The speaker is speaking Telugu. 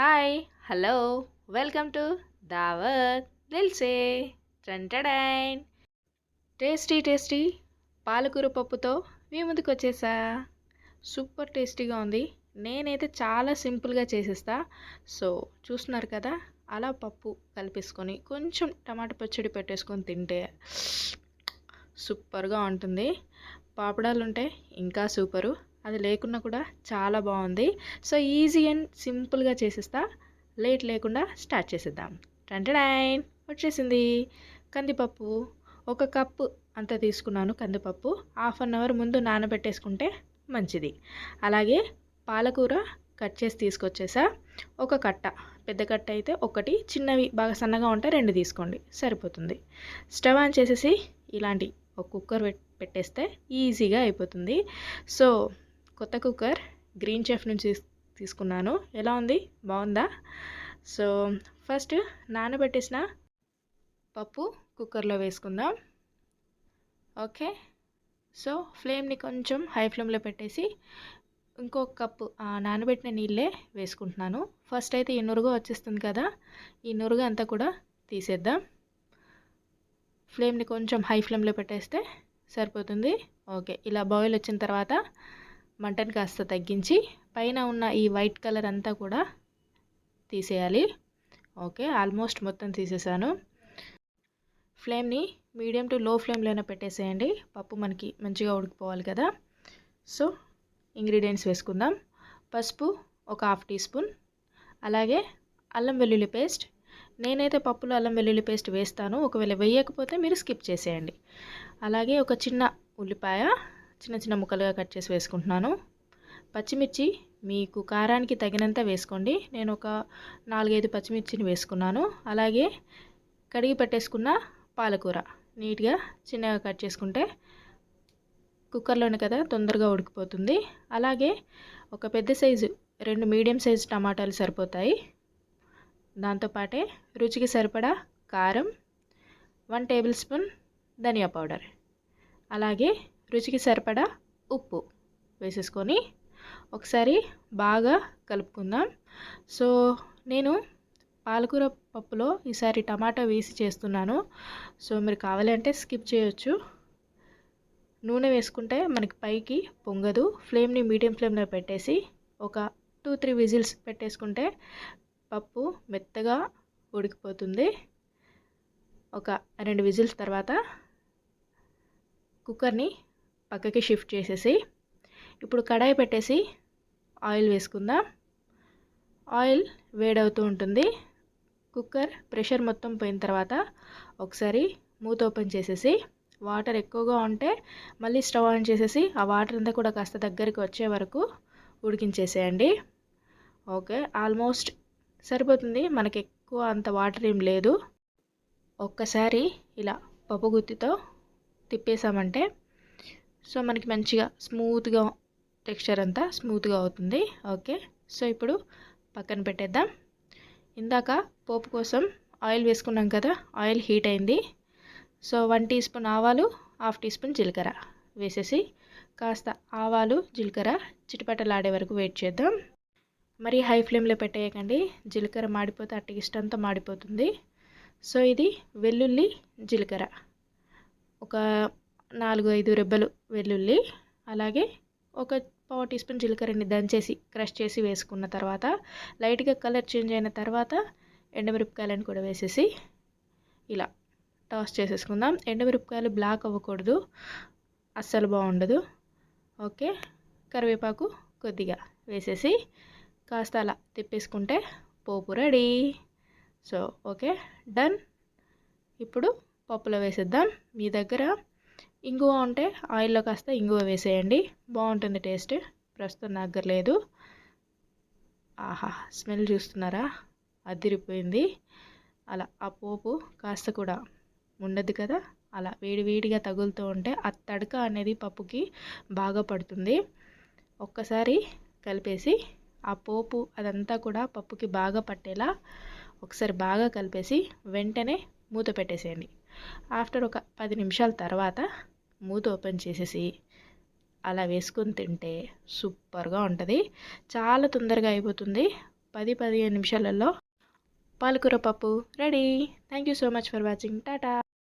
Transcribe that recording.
హాయ్ హలో వెల్కమ్ టు దావత్ దిల్సే ట్రంటడైన్ టేస్టీ టేస్టీ పాలకూర పప్పుతో మీ ముందుకు వచ్చేసా. సూపర్ టేస్టీగా ఉంది. నేనైతే చాలా సింపుల్గా చేసేస్తా. సో చూస్తున్నారు కదా అలా పప్పు కలిపేసుకొని కొంచెం టమాటా పచ్చడి పెట్టేసుకొని తింటే సూపర్గా ఉంటుంది. పాపడాలు ఉంటే ఇంకా సూపరు అది లేకున్నా కూడా చాలా బాగుంది. సో ఈజీ అండ్ సింపుల్గా చేసేస్తా. లేట్ లేకుండా స్టార్ట్ చేసేద్దాం. టంటడైన్ వచ్చేసింది. కందిపప్పు ఒక కప్పు అంత తీసుకున్నాను కందిపప్పు. హాఫ్ అన్ అవర్ ముందు నానబెట్టేసుకుంటే మంచిది. అలాగే పాలకూర కట్ చేసి తీసుకొచ్చేసా. ఒక కట్ట పెద్ద కట్ట అయితే ఒకటి చిన్నవి బాగా సన్నగా ఉంటే రెండు తీసుకోండి. సరిపోతుంది. స్టవ్ ఆన్ చేసేసి ఇలాంటి ఒక కుక్కర్ పెట్టేస్తే ఈజీగా అయిపోతుంది. సో కొత్త కుక్కర్ గ్రీన్ చెఫ్ నుంచి తీసుకున్నాను. ఎలా ఉంది? బాగుందా? సో ఫస్ట్ నానబెట్టేసిన పప్పు కుక్కర్లో వేసుకుందాం. ఓకే? సో ఫ్లేమ్ని కొంచెం హై ఫ్లేమ్లో పెట్టేసి ఇంకో కప్పు నానబెట్టిన నీళ్ళే వేసుకుంటున్నాను. ఫస్ట్ అయితే ఈ నురుగు వచ్చేస్తుంది కదా ఈ నురుగు అంతా కూడా తీసేద్దాం. ఫ్లేమ్ని కొంచెం హై ఫ్లేమ్లో పెట్టేస్తే సరిపోతుంది. ఓకే ఇలా బాయిల్ వచ్చిన తర్వాత మంటను కాస్త తగ్గించి పైన ఉన్న ఈ వైట్ కలర్ అంతా కూడా తీసేయాలి. ఓకే ఆల్మోస్ట్ మొత్తం తీసేసాను. ఫ్లేమ్ని మీడియం టు లో ఫ్లేమ్లోనే పెట్టేసేయండి. పప్పు మనకి మంచిగా ఉడికిపోవాలి కదా. సో ఇంగ్రీడియంట్స్ వేసుకుందాం. పసుపు ఒక హాఫ్ టీ స్పూన్. అలాగే అల్లం వెల్లుల్లి పేస్ట్. నేనైతే పప్పులో అల్లం వెల్లుల్లి పేస్ట్ వేస్తాను. ఒకవేళ వేయకపోతే మీరు స్కిప్ చేసేయండి. అలాగే ఒక చిన్న ఉల్లిపాయ చిన్న చిన్న ముక్కలుగా కట్ చేసి వేసుకుంటున్నాను. పచ్చిమిర్చి మీకు కారానికి తగినంత వేసుకోండి. నేను ఒక నాలుగైదు పచ్చిమిర్చిని వేసుకున్నాను. అలాగే కడిగి పెట్టేసుకున్న పాలకూర నీట్గా చిన్నగా కట్ చేసుకుంటే కుక్కర్లోనే కదా తొందరగా ఉడికిపోతుంది. అలాగే ఒక పెద్ద సైజు రెండు మీడియం సైజు టమాటాలు సరిపోతాయి. దాంతోపాటే రుచికి సరిపడా కారం వన్ టేబుల్ స్పూన్ ధనియా పౌడర్. అలాగే రుచికి సరిపడా ఉప్పు వేసేసుకొని ఒకసారి బాగా కలుపుకుందాం. సో నేను పాలకూర పప్పులో ఈసారి టమాటా వేసి చేస్తున్నాను. సో మీరు కావాలంటే స్కిప్ చేయొచ్చు. నూనె వేసుకుంటే మనకి పైకి పొంగదు. ఫ్లేమ్ని మీడియం ఫ్లేమ్లో పెట్టేసి ఒక టూ త్రీ విజిల్స్ పెట్టేసుకుంటే పప్పు మెత్తగా ఉడికిపోతుంది. ఒక రెండు విజిల్స్ తర్వాత కుక్కర్ని పక్కకి షిఫ్ట్ చేసేసి ఇప్పుడు కడాయి పెట్టేసి ఆయిల్ వేసుకుందాం. ఆయిల్ వేడవుతూ ఉంటుంది. కుక్కర్ ప్రెషర్ మొత్తం పోయిన తర్వాత ఒకసారి మూత ఓపెన్ చేసేసి వాటర్ ఎక్కువగా ఉంటే మళ్ళీ స్టవ్ ఆన్ చేసేసి ఆ వాటర్ అంతా కూడా కాస్త దగ్గరికి వచ్చే వరకు ఉడికించేసేయండి. ఓకే ఆల్మోస్ట్ సరిపోతుంది. మనకి ఎక్కువ అంత వాటర్ ఏం లేదు. ఒక్కసారి ఇలా పప్పు గుత్తితో తిప్పేసామంటే సో మనకి మంచిగా స్మూత్గా టెక్స్చర్ అంతా స్మూత్గా అవుతుంది. ఓకే. సో ఇప్పుడు పక్కన పెట్టేద్దాం. ఇందాక పోపు కోసం ఆయిల్ వేసుకున్నాం కదా ఆయిల్ హీట్ అయింది. సో వన్ టీ స్పూన్ ఆవాలు హాఫ్ టీ స్పూన్ జీలకర్ర వేసేసి కాస్త ఆవాలు జీలకర్ర చిటిపట్టలాడే వరకు వెయిట్ చేద్దాం. మరి హై ఫ్లేమ్లో పెట్టేయకండి. జీలకర్ర మాడిపోతే అట్టి ఇష్టంతా మాడిపోతుంది. సో ఇది వెల్లుల్లి జీలకర్ర. ఒక నాలుగు ఐదు రెబ్బలు వెల్లుల్లి అలాగే ఒక పావు టీ స్పూన్ జీలకర్రని దంచేసి క్రష్ చేసి వేసుకున్న తర్వాత లైట్గా కలర్ చేంజ్ అయిన తర్వాత ఎండమిరపకాయలను కూడా వేసేసి ఇలా టాస్ చేసేసుకుందాం. ఎండమిరపకాయలు బ్లాక్ అవ్వకూడదు అస్సలు బాగుండదు. ఓకే? కరివేపాకు కొద్దిగా వేసేసి కాస్త అలా తిప్పేసుకుంటే పోపు రెడీ. So okay? డన్. ఇప్పుడు పప్పులో వేసేద్దాం. మీ దగ్గర ఇంగువ ఉంటే ఆయిల్లో కాస్త ఇంగువ వేసేయండి. బాగుంటుంది టేస్ట్. ప్రస్తుతం నా లేదు. ఆహా స్మెల్ చూస్తున్నారా? అదిరిపోయింది. అలా ఆ పోపు కాస్త కూడా ఉండదు కదా? అలా వేడివేడిగా తగులుతూ ఉంటే ఆ తడక అనేది పప్పుకి బాగా పడుతుంది. ఒక్కసారి కలిపేసి ఆ పోపు అదంతా కూడా పప్పుకి బాగా పట్టేలా ఒకసారి బాగా కలిపేసి వెంటనే మూత పెట్టేసేయండి. ఆఫ్టర్ ఒక పది నిమిషాల తర్వాత మూత ఓపెన్ చేసేసి అలా వేసుకొని తింటే సూపర్గా ఉంటుంది. చాలా తొందరగా అయిపోతుంది. పది పదిహేను నిమిషాలలో పాలకూర పప్పు ready. Thank you so much for watching Tata